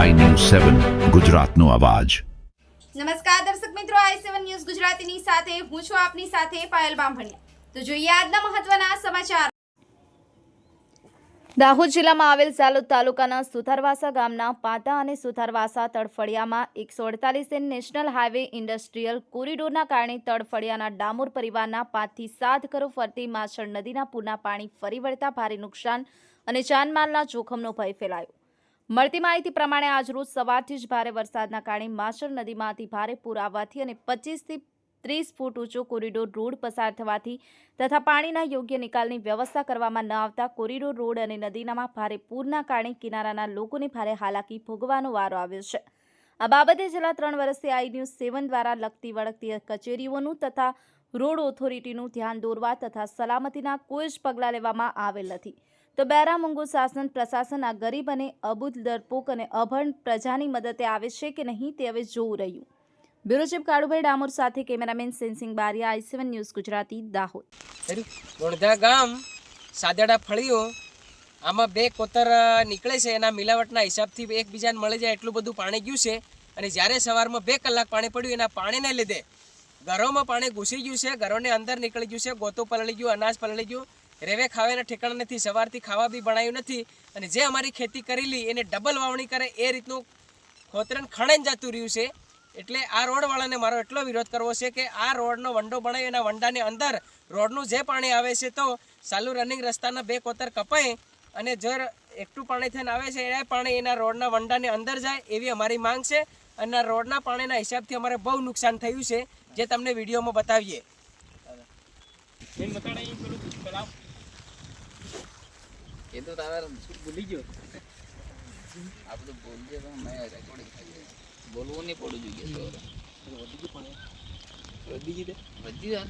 સેવન ગુજરાતનો અવાજ. નમસ્કાર દર્શક મિત્રો આઈ સેવન ન્યૂઝ ગુજરાતીની સાથે હું છું આપની સાથે પાયલ બામભણિયા. તો જોઈએ આજના મહત્વના સમાચાર. દાહોદ જિલ્લામાં આવેલ સાલોદ તાલુકાના સુથારવાસા ગામના પાતા અને સુથારવાસા તળફળિયામાં એકસો અડતાલીસ નેશનલ હાઈવે ઇન્ડસ્ટ્રીયલ કોરિડોરના કારણે તળફળિયાના ડામોર પરિવારના પાંચથી સાત કરોડ ફરતી માછળ નદીના પૂરના પાણી ફરી વળતા ભારે નુકસાન અને જાનમાલના જોખમનો ભય ફેલાયો. મળતી માહિતી પ્રમાણે આજરોજ સવારથી જ ભારે વરસાદના કારણે માસર નદીમાંથી ભારે પૂર આવવાથી અને પચીસથી ત્રીસ ફૂટ ઊંચો કોરિડોર રોડ પસાર થવાથી તથા પાણીના યોગ્ય નિકાલની વ્યવસ્થા કરવામાં ન આવતા કોરિડોર રોડ અને નદીનામાં ભારે પૂરના કારણે કિનારાના લોકોને ભારે હાલાકી ભોગવાનો વારો આવ્યો છે. આ બાબતે છેલ્લા ત્રણ વર્ષથી આઈ ન્યૂઝ સેવન દ્વારા લગતી વળગતી કચેરીઓનું તથા રોડ ઓથોરિટીનું ધ્યાન દોરવા તથા સલામતીના કોઈ જ પગલાં લેવામાં આવેલ નથી. તો બેરામુંગુ શાસન પ્રશાસન આ ગરીબ અને અબુધ ડરપોક અને અભણ પ્રજાની મદદે આવે છે કે નહીં તે હવે જોવું રહ્યું. બ્યુરો ચીફ કાળુભાઈ ડામોર સાથે cameraman Sensing Bariya, I seven news Gujarati, Dahod. Vadodara ગામ, સાદડા ફળીઓ આમાં બે કોતર નીકળે છે. એના મિલાવટના હિસાબથી એકબીજાને મળી જાય એટલું બધું પાણી ગયું છે. અને જ્યારે સવારમાં બે કલાક પાણી પડ્યું, એના પાણીને લીધે ઘરોમાં પાણી ઘૂસી ગયું છે. ઘરોની અંદર નીકળી ગયું છે. ગોતું પલળી ગયું, અનાજ પલળી ગયું. રેવે ખાવાના ઠેકાણા નથી, સવારથી ખાવા બી બનાવ્યું નથી અને જે અમારી ખેતી કરેલી એને ડબલ વાવણી કરે એ રીતનું ખોતરન ખણાઈને જતું રહ્યું છે. એટલે આ રોડવાળાને મારો એટલો વિરોધ કરવો છે કે આ રોડનો વંડો બનાવી એના વંડાની અંદર રોડનું જે પાણી આવે છે તો ચાલુ રનિંગ રસ્તાના બે કોતર કપાય અને જો એકટું પાણી થઈને આવે છે, એ પાણી એના રોડના વંડાની અંદર જાય એવી અમારી માંગ છે અને રોડના પાણીના હિસાબથી અમારે બહુ નુકસાન થયું છે, જે તમને વિડીયોમાં બતાવીએ. એ તો તારે ભૂલી ગયો? આ બધું બોલજે પણ મેં રેકોર્ડિંગ થઈ જાય. બોલવું નહીં પડવું જોઈએ તો. વધી જાય